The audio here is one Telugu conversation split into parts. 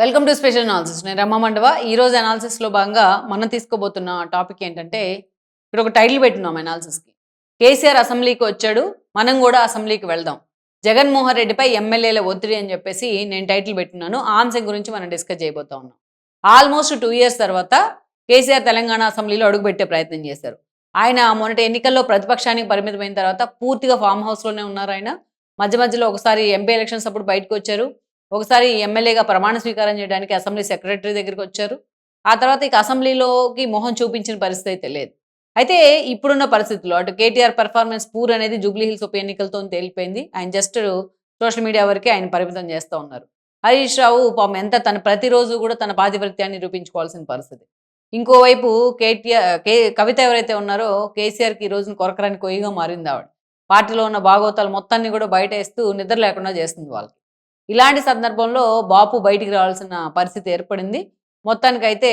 వెల్కమ్ టు స్పెషల్ అనాలిసిస్ నేను రమ్మ మండవ. ఈ రోజు లో భాగంగా మనం తీసుకోబోతున్న టాపిక్ ఏంటంటే ఇక్కడ ఒక టైటిల్ పెట్టున్నాం అనాలిసిస్కి కేసీఆర్ అసెంబ్లీకి వచ్చాడు మనం కూడా అసెంబ్లీకి వెళ్దాం. జగన్మోహన్ రెడ్డిపై ఎమ్మెల్యేల ఒత్తిడి అని చెప్పేసి నేను టైటిల్ పెట్టున్నాను. ఆ అంశం గురించి మనం డిస్కస్ చేయబోతా ఉన్నాం. ఆల్మోస్ట్ టూ ఇయర్స్ తర్వాత కేసీఆర్ తెలంగాణ అసెంబ్లీలో అడుగుపెట్టే ప్రయత్నం చేశారు. ఆయన మొన్నటి ఎన్నికల్లో ప్రతిపక్షానికి పరిమితమైన తర్వాత పూర్తిగా ఫామ్ హౌస్లోనే ఉన్నారు ఆయన. మధ్య మధ్యలో ఒకసారి ఎంపీ ఎలక్షన్స్ అప్పుడు బయటకు వచ్చారు. ఒకసారి ఎమ్మెల్యేగా ప్రమాణ స్వీకారం చేయడానికి అసెంబ్లీ సెక్రటరీ దగ్గరికి వచ్చారు. ఆ తర్వాత ఇక అసెంబ్లీలోకి మొహం చూపించిన పరిస్థితి అయితే లేదు. అయితే ఇప్పుడున్న పరిస్థితుల్లో అటు కేటీఆర్ పెర్ఫార్మెన్స్ పూర్ అనేది జూబ్లీ హిల్స్ ఉప ఎన్నికలతో తేలిపోయింది. ఆయన జస్ట్ సోషల్ మీడియా వరకే ఆయన పరిమితం చేస్తూ ఉన్నారు. హరీష్ రావు పాపం ఎంత తన ప్రతిరోజు కూడా తన పాతివృత్యాన్ని నిరూపించుకోవాల్సిన పరిస్థితి. ఇంకోవైపు కేటీఆర్ కే కవిత ఎవరైతే ఉన్నారో కేసీఆర్కి ఈ రోజున కొరకరాని కొయ్యగా మారింది ఆవిడ. పార్టీలో ఉన్న భాగవతాలు మొత్తాన్ని కూడా బయట వేస్తూ నిద్ర లేకుండా చేస్తుంది వాళ్ళకి. ఇలాంటి సందర్భంలో బాపు బయటికి రావాల్సిన పరిస్థితి ఏర్పడింది. మొత్తానికైతే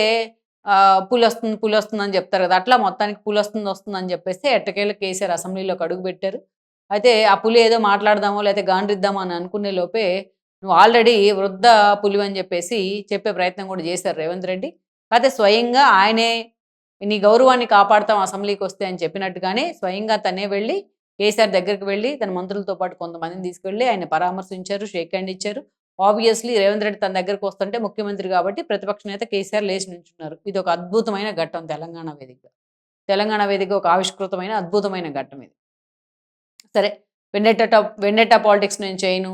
పులి వస్తుంది పులి వస్తుందని చెప్తారు కదా అట్లా మొత్తానికి పులి వస్తుంది వస్తుంది అని చెప్పేసి ఎట్టకేళ్ళు కేసీఆర్ అసెంబ్లీలోకి అడుగు పెట్టారు. అయితే ఆ పులి ఏదో మాట్లాడదామో లేకపోతే గాండ్రిద్దామో అని అనుకునే లోపే నువ్వు ఆల్రెడీ వృద్ధ పులి అని చెప్పేసి చెప్పే ప్రయత్నం కూడా చేశారు రేవంత్ రెడ్డి. అయితే స్వయంగా ఆయనే నీ గౌరవాన్ని కాపాడుతాం అసెంబ్లీకి వస్తే అని చెప్పినట్టుగానే స్వయంగా తనే వెళ్ళి కేసీఆర్ దగ్గరికి వెళ్ళి తన మంత్రులతో పాటు కొంతమందిని తీసుకెళ్ళి ఆయన పరామర్శించారు షేక్ హ్యాండ్ ఇచ్చారు. ఆబ్వియస్లీ రేవంత్ రెడ్డి తన దగ్గరకు వస్తుంటే ముఖ్యమంత్రి కాబట్టి ప్రతిపక్ష నేత కేసీఆర్ లేచి నుంచున్నారు. ఇది ఒక అద్భుతమైన ఘట్టం తెలంగాణ వేదిక తెలంగాణ వేదిక ఒక ఆవిష్కృతమైన అద్భుతమైన ఘట్టం ఇది. సరే వెండెట్టా వెండెట్టా పాలిటిక్స్ నేను చేయను.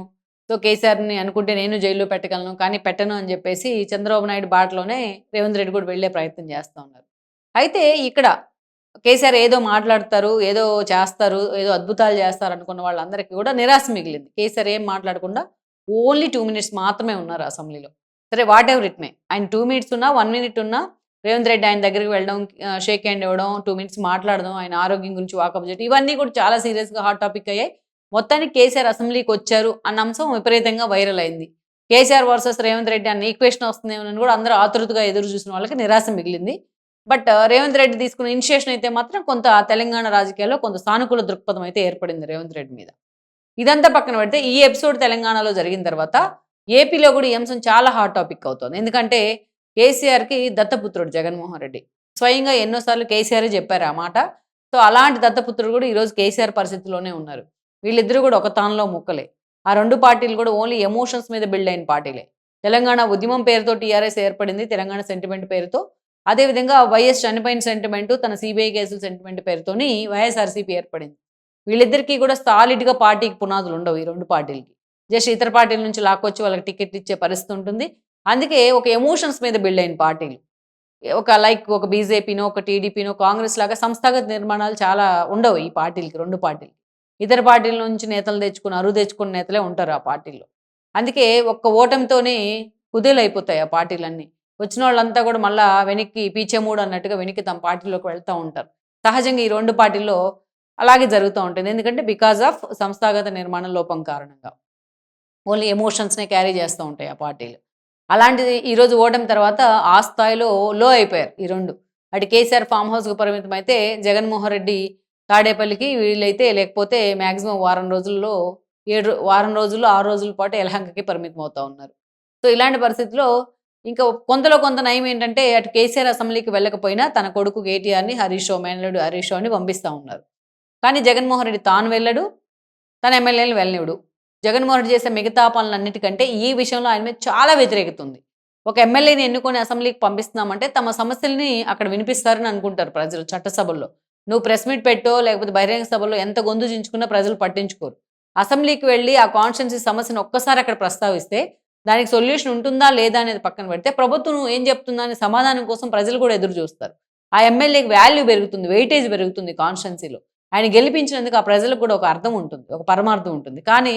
సో కేసీఆర్ని అనుకుంటే నేను జైల్లో పెట్టగలను కానీ పెట్టను అని చెప్పేసి చంద్రబాబు నాయుడు బాటలోనే రేవంత్ రెడ్డి కూడా వెళ్ళే ప్రయత్నం చేస్తూ ఉన్నారు. అయితే ఇక్కడ కేసీఆర్ ఏదో మాట్లాడతారు ఏదో చేస్తారు ఏదో అద్భుతాలు చేస్తారు అనుకున్న వాళ్ళందరికీ కూడా నిరాశ మిగిలింది. కేసీఆర్ ఏం మాట్లాడకుండా ఓన్లీ టూ మినిట్స్ మాత్రమే ఉన్నారు అసెంబ్లీలో. సరే వాట్ ఎవర్ ఇట్ మే? ఆయన టూ మినిట్స్ ఉన్నా వన్ మినిట్ ఉన్నా రేవంత్ రెడ్డి ఆయన దగ్గరికి వెళ్ళడం షేక్ హ్యాండ్ ఇవ్వడం టూ మినిట్స్ మాట్లాడడం ఆయన ఆరోగ్యం గురించి వాకప్ చేయడం ఇవన్నీ కూడా చాలా సీరియస్గా హాట్ టాపిక్ అయ్యాయి. మొత్తానికి కేసీఆర్ అసెంబ్లీకి వచ్చారు అన్న అంశం విపరీతంగా వైరల్ అయింది. కేసీఆర్ వర్సెస్ రేవంత్ రెడ్డి అన్న ఈక్వేషన్ వస్తుందేమోనని కూడా అందరూ ఆతృతగా ఎదురు చూసిన వాళ్ళకి నిరాశ మిగిలింది. బట్ రేవంత్ రెడ్డి తీసుకున్న ఇనిషియేషన్ అయితే మాత్రం కొంత తెలంగాణ రాజకీయాల్లో కొంత సానుకూల దృక్పథం అయితే ఏర్పడింది రేవంత్ రెడ్డి మీద. ఇదంతా పక్కన పెడితే ఈ ఎపిసోడ్ తెలంగాణలో జరిగిన తర్వాత ఏపీలో కూడా ఈ అంశం చాలా హాట్ టాపిక్ అవుతుంది. ఎందుకంటే కేసీఆర్కి దత్తపుత్రుడు జగన్మోహన్ రెడ్డి. స్వయంగా ఎన్నోసార్లు కేసీఆర్ చెప్పారు ఆ మాట. సో అలాంటి దత్తపుత్రుడు కూడా ఈరోజు కేసీఆర్ పరిస్థితిలోనే ఉన్నారు. వీళ్ళిద్దరూ కూడా ఒక తానులో ముక్కలే. ఆ రెండు పార్టీలు కూడా ఓన్లీ ఎమోషన్స్ మీద బిల్డ్ అయిన పార్టీలే. తెలంగాణ ఉద్యమం పేరుతో టీఆర్ఎస్ ఏర్పడింది తెలంగాణ సెంటిమెంట్ పేరుతో. అదేవిధంగా వైఎస్ చనిపోయిన సెంటిమెంట్ తన సిబిఐ కేసుల సెంటిమెంట్ పేరుతోని వైఎస్ఆర్సీపీ ఏర్పడింది. వీళ్ళిద్దరికీ కూడా సాలిడ్గా పార్టీకి పునాదులు ఉండవు ఈ రెండు పార్టీలకి. జస్ట్ ఇతర పార్టీల నుంచి లాక్కొచ్చి వాళ్ళకి టికెట్ ఇచ్చే పరిస్థితి ఉంటుంది. అందుకే ఒక ఎమోషన్స్ మీద బిల్డ్ అయిన పార్టీలు. ఒక లైక్ ఒక బీజేపీనో ఒక టీడీపీనో కాంగ్రెస్ లాగా సంస్థాగత నిర్మాణాలు చాలా ఉండవు ఈ పార్టీలకి రెండు పార్టీలకి. ఇతర పార్టీల నుంచి నేతలు తెచ్చుకుని అరువు తెచ్చుకున్న నేతలే ఉంటారు ఆ పార్టీల్లో అందుకే ఒక్క ఓటమితోనే కుదేలైపోతాయి ఆ పార్టీలన్నీ. వచ్చిన వాళ్ళంతా కూడా మళ్ళా వెనక్కి పీచే మూడు అన్నట్టుగా వెనక్కి తమ పార్టీలోకి వెళ్తూ ఉంటారు. సహజంగా ఈ రెండు పార్టీల్లో అలాగే జరుగుతూ ఉంటుంది. ఎందుకంటే బికాజ్ ఆఫ్ సంస్థాగత నిర్మాణ లోపం కారణంగా. ఓన్లీ ఎమోషన్స్నే క్యారీ చేస్తూ ఉంటాయి ఆ పార్టీలు. అలాంటిది ఈరోజు ఓటమి తర్వాత ఆ స్థాయిలో లో అయిపోయారు ఈ రెండు. అటు కేసీఆర్ ఫామ్ హౌస్కు పరిమితం అయితే జగన్మోహన్ రెడ్డి తాడేపల్లికి వీళ్ళైతే లేకపోతే మ్యాక్సిమం వారం రోజుల్లో ఏడు వారం రోజుల్లో ఆరు రోజుల పాటు యలహంకకి పరిమితం అవుతూ ఉన్నారు. సో ఇలాంటి పరిస్థితిలో ఇంకా కొంతలో కొంత నయం ఏంటంటే అటు కేసీఆర్ అసెంబ్లీకి వెళ్ళకపోయినా తన కొడుకు కేటీఆర్ని హరీష్ రావు మేనలుడు హరీష్ రావుని పంపిస్తూ ఉన్నారు. కానీ జగన్మోహన్ రెడ్డి తాను వెళ్ళడు తన ఎమ్మెల్యేలు వెళ్ళనివ్వడు. జగన్మోహన్ రెడ్డి చేసే మిగతా పనులన్నిటికంటే ఈ విషయంలో ఆయన మీద చాలా వ్యతిరేకత ఉంది ఒక ఎమ్మెల్యేని ఎన్నుకొని అసెంబ్లీకి పంపిస్తున్నామంటే తమ సమస్యల్ని అక్కడ వినిపిస్తారని అనుకుంటారు ప్రజలు చట్టసభల్లో. నువ్వు ప్రెస్ మీట్ పెట్టో లేకపోతే బహిరంగ సభలో ఎంత గొంతు చించుకున్నా ప్రజలు పట్టించుకోరు. అసెంబ్లీకి వెళ్ళి ఆ కాన్స్టిట్యున్సీ సమస్యను ఒక్కసారి అక్కడ ప్రస్తావిస్తే దానికి సొల్యూషన్ ఉంటుందా లేదా అనేది పక్కన పెడితే ప్రభుత్వం ఏం చెప్తుందా అనే సమాధానం కోసం ప్రజలు కూడా ఎదురు చూస్తారు. ఆ ఎమ్మెల్యేకి వాల్యూ పెరుగుతుంది వెయిటేజ్ పెరుగుతుంది కాన్స్టిట్యున్సీలో. ఆయన గెలిపించినందుకు ఆ ప్రజలకు కూడా ఒక అర్థం ఉంటుంది ఒక పరమార్థం ఉంటుంది. కానీ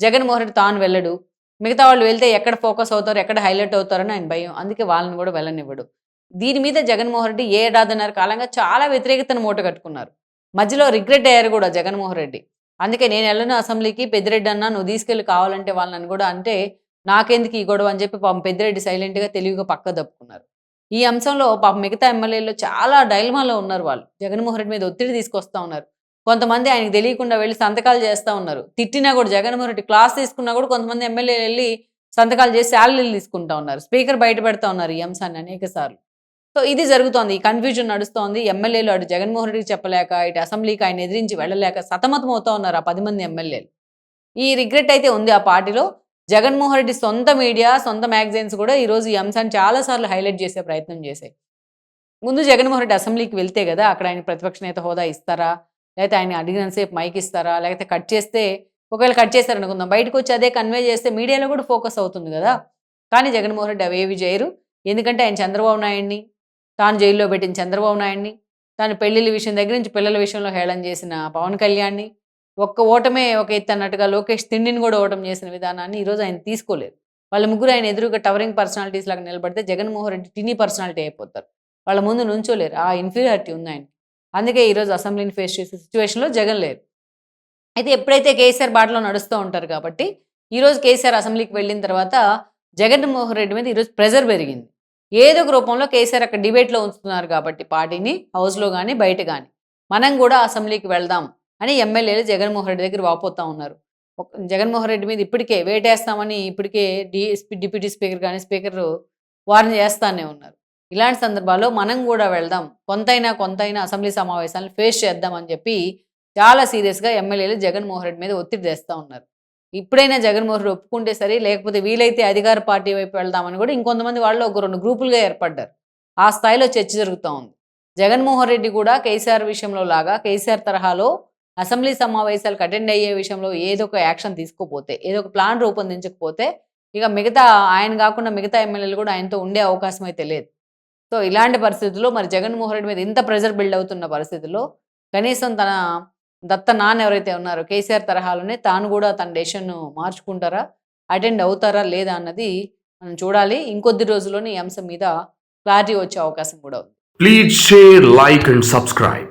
జగన్మోహన్ రెడ్డి తాను వెళ్ళడు. మిగతా వాళ్ళు వెళ్తే ఎక్కడ ఫోకస్ అవుతారు ఎక్కడ హైలైట్ అవుతారని ఆయన భయం. అందుకే వాళ్ళని కూడా వెళ్ళనివ్వడు. దీని మీద జగన్మోహన్ రెడ్డి ఏ ఏడాదిన్నర కాలంగా చాలా వ్యతిరేకతను మూట కట్టుకున్నారు. మధ్యలో రిగ్రెట్ అయ్యారు కూడా జగన్మోహన్ రెడ్డి. అందుకే నేను వెళ్ళను అసెంబ్లీకి పెద్దిరెడ్డి అన్నా నువ్వు తీసుకెళ్ళి కావాలంటే వాళ్ళని కూడా అంటే నాకెందుకు ఈ గొడవ అని చెప్పి పాపం పెద్దిరెడ్డి సైలెంట్గా తెలివిగా పక్క దప్పుకున్నారు. ఈ అంశంలో పాపం మిగతా ఎమ్మెల్యేలు చాలా డైల్మాలో ఉన్నారు వాళ్ళు. జగన్మోహన్ రెడ్డి మీద ఒత్తిడి తీసుకొస్తా ఉన్నారు. కొంతమంది ఆయనకు తెలియకుండా వెళ్ళి సంతకాలు చేస్తూ ఉన్నారు. తిట్టినా కూడా జగన్మోహన్ రెడ్డి క్లాస్ తీసుకున్నా కూడా కొంతమంది ఎమ్మెల్యేలు వెళ్ళి సంతకాలు చేసి శాలరీలు తీసుకుంటా ఉన్నారు. స్పీకర్ బయట పెడతా ఉన్నారు ఈ అంశాన్ని అనేక సార్లు. సో ఇది జరుగుతోంది. కన్ఫ్యూజన్ నడుస్తోంది. ఎమ్మెల్యేలు అటు జగన్మోహన్ రెడ్డికి చెప్పలేక ఇటు అసెంబ్లీకి ఆయన ఎదిరించి వెళ్ళలేక సతమతం అవుతా ఉన్నారు ఆ పది మంది ఎమ్మెల్యేలు. ఈ రిగ్రెట్ అయితే ఉంది ఆ పార్టీలో. జగన్మోహన్ రెడ్డి సొంత మీడియా సొంత మ్యాగజైన్స్ కూడా ఈరోజు ఈ అంశాన్ని చాలాసార్లు హైలైట్ చేసే ప్రయత్నం చేశాయి. ముందు జగన్మోహన్ రెడ్డి అసెంబ్లీకి వెళ్తే కదా అక్కడ ఆయన ప్రతిపక్ష నేత హోదా ఇస్తారా? లేకపోతే ఆయన అడిగినంతసేపు మైక్ ఇస్తారా? లేకపోతే కట్ చేస్తే ఒకవేళ కట్ చేస్తారనుకుందాం బయటకు వచ్చి అదే కన్వే చేస్తే మీడియాలో కూడా ఫోకస్ అవుతుంది కదా. కానీ జగన్మోహన్ రెడ్డి అవేవి చేయరు. ఎందుకంటే ఆయన చంద్రబాబు నాయుడిని తాను జైల్లో పెట్టిన చంద్రబాబు నాయుడిని తాను పెళ్ళిళ్ళ విషయం దగ్గర నుంచి పిల్లల విషయంలో హేళన చేసిన పవన్ కళ్యాణ్ని ఒక్క ఓటమే ఒక ఎత్తు అన్నట్టుగా లోకేష్ తిండిని కూడా ఓటం చేసిన విధానాన్ని ఈరోజు ఆయన తీసుకోలేరు వాళ్ళ ముగ్గురు ఆయన ఎదురుగా టవరింగ్ పర్సనాలిటీస్ లాగా నిలబడితే జగన్మోహన్ రెడ్డి టినీ పర్సనాలిటీ అయిపోతారు. వాళ్ళ ముందు నుంచోలేరు. ఆ ఇన్ఫీరియారిటీ ఉంది ఆయన అందుకే ఈరోజు అసెంబ్లీని ఫేస్ చేసే సిచ్యువేషన్లో జగన్ లేరు. అయితే ఎప్పుడైతే కేసీఆర్ బాటలో నడుస్తూ ఉంటారు కాబట్టి ఈరోజు కేసీఆర్ అసెంబ్లీకి వెళ్ళిన తర్వాత జగన్మోహన్ రెడ్డి మీద ఈరోజు ప్రెజర్ పెరిగింది. ఏదో ఒక రూపంలో కేసీఆర్ అక్కడ డిబేట్లో ఉంచుతున్నారు కాబట్టి పార్టీని హౌస్లో కానీ బయట కానీ మనం కూడా అసెంబ్లీకి వెళ్దాం. అని ఎమ్మెల్యేలు జగన్మోహన్ రెడ్డి దగ్గర వాపోతా ఉన్నారు. జగన్మోహన్ రెడ్డి మీద ఇప్పటికే వేటేస్తామని ఇప్పటికే డి డిప్యూటీ స్పీకర్ కానీ స్పీకర్ వారిని చేస్తానే ఉన్నారు. ఇలాంటి సందర్భాల్లో మనం కూడా వెళ్దాం. కొంతైనా కొంతైనా అసెంబ్లీ సమావేశాలను ఫేస్ చేద్దాం అని చెప్పి చాలా సీరియస్గా ఎమ్మెల్యేలు జగన్మోహన్ రెడ్డి మీద ఒత్తిడి తెస్తూ ఉన్నారు. ఇప్పుడైనా జగన్మోహన్ రెడ్డి ఒప్పుకుంటే సరే లేకపోతే వీలైతే అధికార పార్టీ వైపు వెళ్దామని కూడా ఇంకొంతమంది వాళ్ళు ఒక రెండు గ్రూపులుగా ఏర్పడ్డారు. ఆ స్థాయిలో చర్చ జరుగుతూ ఉంది. జగన్మోహన్ రెడ్డి కూడా కేసీఆర్ విషయంలో లాగా కేసీఆర్ తరహాలో అసెంబ్లీ సమావేశాలకు అటెండ్ అయ్యే విషయంలో ఏదో ఒక యాక్షన్ తీసుకోపోతే ఏదో ఒక ప్లాన్ రూపొందించకపోతే ఇక మిగతా ఆయన కాకుండా మిగతా ఎమ్మెల్యేలు కూడా ఆయనతో ఉండే అవకాశం అయితే లేదు. సో ఇలాంటి పరిస్థితుల్లో మరి జగన్మోహన్ రెడ్డి మీద ఇంత ప్రెజర్ బిల్డ్ అవుతున్న పరిస్థితుల్లో కనీసం తన దత్త నాన్న ఎవరైతే ఉన్నారో కేసీఆర్ తరహాలోనే తాను కూడా తన డెసిషన్ మార్చుకుంటారా అటెండ్ అవుతారా లేదా అన్నది మనం చూడాలి. ఇంకొద్ది రోజుల్లోనే ఈ అంశం మీద క్లారిటీ వచ్చే అవకాశం కూడా ఉంది. Please share like and subscribe